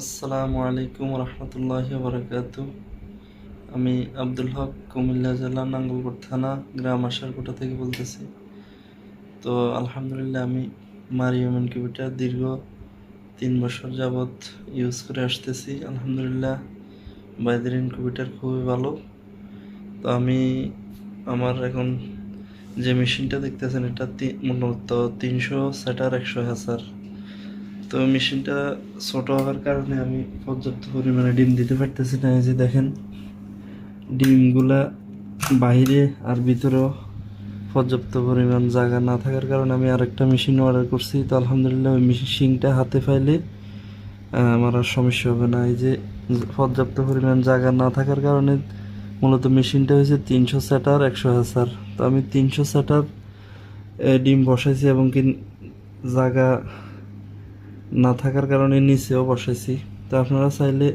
আসসালামু আলাইকুম রহমতুল্লাহ বরকাত আমি আব্দুল হক, কুমিল্লা জেলা, নাঙ্গলকোট থানা, গ্রাম আশারকোটা থেকে বলতেছি। তো আলহামদুলিল্লাহ, আমি মারিয়াম ইনকিউবেটার দীর্ঘ তিন বছর যাবৎ ইউজ করে আসতেছি। আলহামদুলিল্লাহ, বাইদের ইনকিউবেটার খুবই ভালো। তো আমি আমার এখন যে মেশিনটা দেখতেছেন, এটা মূলত তিনশো সেটার একশো হাজার তো মেশিনটা ছোট হওয়ার কারণে আমি পর্যাপ্ত পরিমাণে ডিম দিতে পারতেছি না। এই যে দেখেন, ডিমগুলা বাইরে আর ভিতরেও পর্যাপ্ত পরিমাণ জায়গা না থাকার কারণে আমি আরেকটা মেশিন অর্ডার করছি। তো আলহামদুলিল্লাহ ওই মেশিনটা হাতে পাইলে আমার আর সমস্যা হবে না। এই যে পর্যাপ্ত পরিমাণ জায়গা না থাকার কারণে মূলত মেশিনটা হয়েছে তিনশো সেটার একশো হাজার। তো আমি তিনশো সেটার ডিম বসাইছি এবং কি জায়গা না থাকার কারণে নিচেও বসাইছি। তো আপনারা চাইলে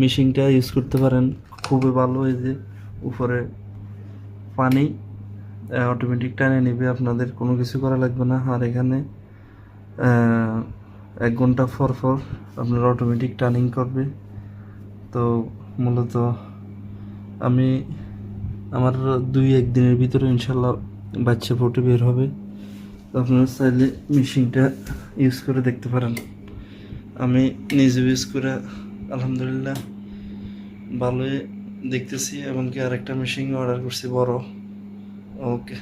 মেশিনটা ইউজ করতে পারেন। খুবই ভালো এই যে উপরে পানি অটোমেটিক টানে নেবে। আপনাদের কোনো কিছু করা লাগবে না। আর এখানে এক ঘণ্টা পর পর আপনার অটোমেটিক টার্নিং করবে। তো মূলত আমি আমার দুই এক দিনের ভিতরে ইনশাল্লাহ বাচ্চা ফুটে বের হবে। আপনারা চাইলে মেশিনটা ইউজ করে দেখতে পারেন। আমি নিজে ইউজ করে আলহামদুলিল্লাহ ভালোই দেখতেছি, এমনকি আরেকটা মেশিন অর্ডার করছি বড়। ওকে